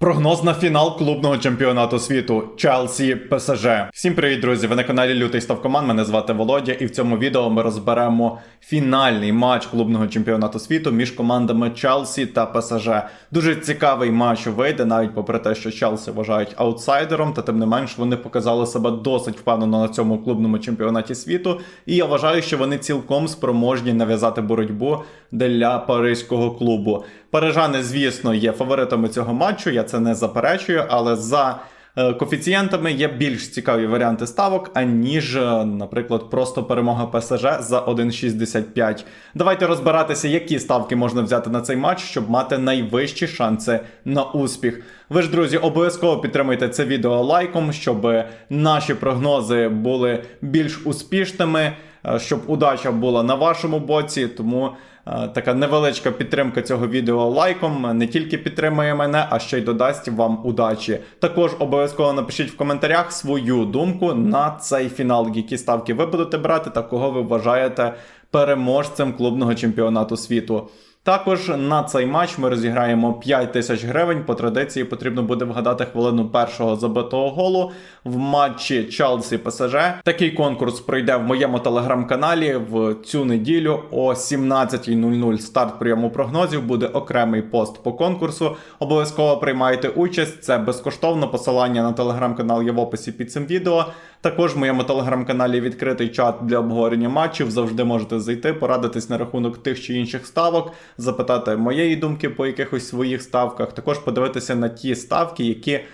Прогноз на фінал клубного чемпіонату світу Челсі ПСЖ. Всім привіт, друзі! Ви на каналі Лютий Став Команд. Мене звати Володя, і в цьому відео ми розберемо фінальний матч клубного чемпіонату світу між командами Челсі та ПСЖ. Дуже цікавий матч вийде, навіть попри те, що Челсі вважають аутсайдером, та тим не менш вони показали себе досить впевнено на цьому клубному чемпіонаті світу. І я вважаю, що вони цілком спроможні нав'язати боротьбу для паризького клубу. Парижани, звісно, є фаворитами цього матчу. Я це не заперечую, але за е, коефіцієнтами є більш цікаві варіанти ставок, аніж, е, наприклад, просто перемога ПСЖ за 1,65. Давайте розбиратися, які ставки можна взяти на цей матч, щоб мати найвищі шанси на успіх. Ви ж, друзі, обов'язково підтримуйте це відео лайком, щоб наші прогнози були більш успішними, щоб удача була на вашому боці. Тому е, така невеличка підтримка цього відео лайком не тільки підтримує мене, а ще й додасть вам удачі. Також обов'язково напишіть в коментарях свою думку на цей фінал, які ставки ви будете брати та кого ви вважаєте переможцем клубного чемпіонату світу. Також на цей матч ми розіграємо 5 тисяч гривень. По традиції потрібно буде вгадати хвилину першого забитого голу в матчі Челсі ПСЖ. Такий конкурс пройде в моєму телеграм-каналі в цю неділю о 17.00 старт прийому прогнозів. Буде окремий пост по конкурсу. Обов'язково приймайте участь. Це безкоштовно. Посилання на телеграм-канал є в описі під цим відео. Також в моєму телеграм-каналі відкритий чат для обговорення матчів. Завжди можете зайти, порадитись на рахунок тих чи інших ставок, запитати моєї думки по якихось своїх ставках. Також подивитися на ті ставки, які е,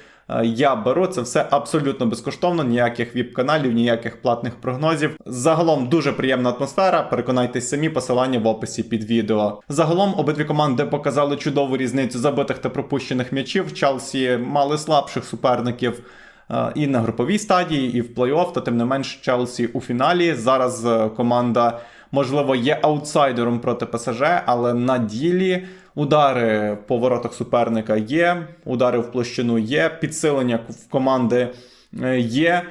я беру. Це все абсолютно безкоштовно, ніяких віп-каналів, ніяких платних прогнозів. Загалом дуже приємна атмосфера. Переконайтесь самі, посилання в описі під відео. Загалом обидві команди показали чудову різницю забитих та пропущених м'ячів. Челсі мали слабших суперників. Е, І на груповій стадії, і в плей-офф, та тим не менш Челсі у фіналі. Зараз е, команда, можливо, є аутсайдером проти ПСЖ, але на ділі удари по воротах суперника є, удари в площину є, підсилення в команди е, є.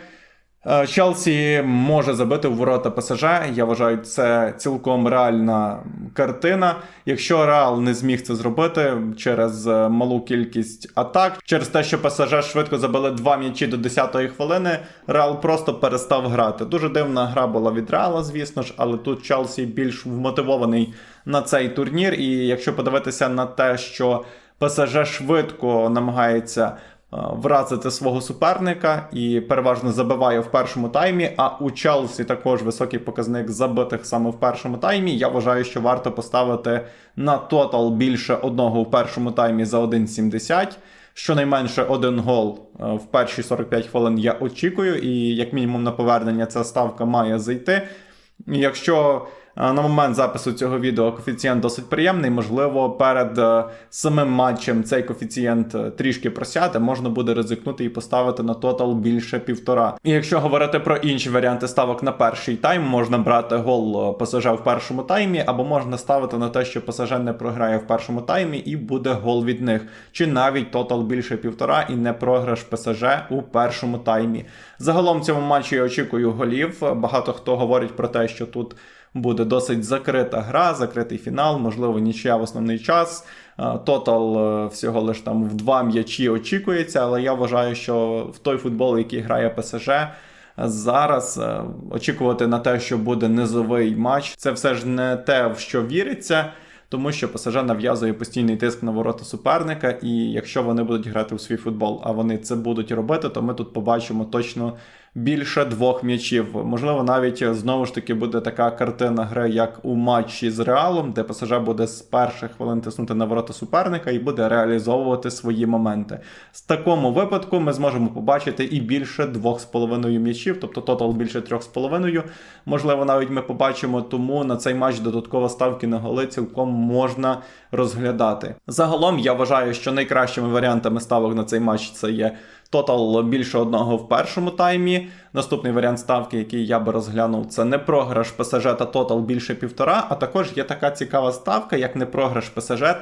Е, Челсі може забити в ворота ПСЖ. Я вважаю, це цілком реальна картина. Якщо Реал не зміг це зробити через е, малу кількість атак, через те, що ПСЖ швидко забили два м'ячі до 10-ї хвилини, Реал просто перестав грати. Дуже дивна гра була від Реала, звісно ж, але тут Челсі більш вмотивований на цей турнір. І якщо подивитися на те, що ПСЖ швидко намагається вразити свого суперника і переважно забиває в першому таймі. А у Челсі також високий показник забитих саме в першому таймі. Я вважаю, що варто поставити на тотал більше одного в першому таймі за 1,70. Щонайменше один гол е, в перші 45 хвилин я очікую, і як мінімум на повернення ця ставка має зайти. Якщо е, на момент запису цього відео коефіцієнт досить приємний, можливо, перед е, самим матчем цей коефіцієнт е, трішки просяде, можна буде ризикнути і поставити на тотал більше півтора. І якщо говорити про інші варіанти ставок на перший тайм, можна брати гол е, ПСЖ в першому таймі, або можна ставити на те, що ПСЖ не програє в першому таймі і буде гол від них, чи навіть тотал більше півтора і не програш ПСЖ у першому таймі. Загалом в цьому матчі я очікую голів. Багато хто говорить про те, що тут буде досить закрита гра, закритий фінал, можливо, нічия в основний час. Е, Тотал е, всього лиш там в два м'ячі очікується, але я вважаю, що в той футбол, який грає ПСЖ. Зараз е, очікувати на те, що буде низовий матч, це все ж не те, в що віриться, тому що ПСЖ нав'язує постійний тиск на ворота суперника. І якщо вони будуть грати у свій футбол, а вони це будуть робити, то ми тут побачимо точно більше двох м'ячів. Можливо, навіть е, знову ж таки буде така картина гри, як у матчі з Реалом, де ПСЖ буде з перших хвилин тиснути на ворота суперника і буде реалізовувати свої моменти. В такому випадку ми зможемо побачити і більше 2,5 м'ячів, тобто тотал більше 3,5. Можливо, навіть ми побачимо, тому на цей матч додатково ставки на голи цілком можна розглядати. Загалом я вважаю, що найкращими варіантами ставок на цей матч це є. Тотал більше одного в першому таймі. Наступний варіант ставки, який я би розглянув, це не програш ПСЖ та тотал більше півтора. А також є така цікава ставка, як не програш ПСЖ е,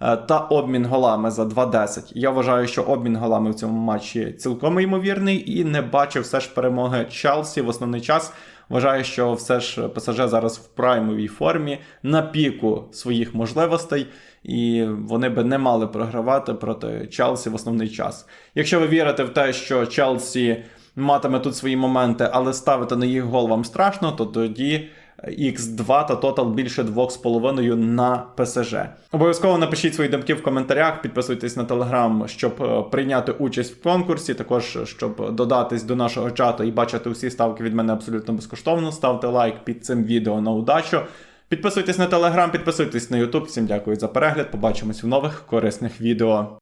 та обмін голами за 2.10. Я вважаю, що обмін голами в цьому матчі цілком ймовірний і не бачив все ж перемоги Челсі в основний час. Вважаю, що все ж ПСЖ зараз в праймовій формі на піку своїх можливостей, і вони би не мали програвати проти Челсі в основний час. Якщо ви вірите в те, що Челсі матиме тут свої моменти, але ставити на їх гол вам страшно, то тоді X2 та тотал більше 2,5 на ПСЖ. Обов'язково напишіть свої думки в коментарях, підписуйтесь на телеграм, щоб е, прийняти участь в конкурсі. Також щоб додатись до нашого чату і бачити усі ставки від мене абсолютно безкоштовно. Ставте лайк під цим відео на удачу. Підписуйтесь на телеграм, підписуйтесь на Ютуб. Всім дякую за перегляд. Побачимось в нових корисних відео.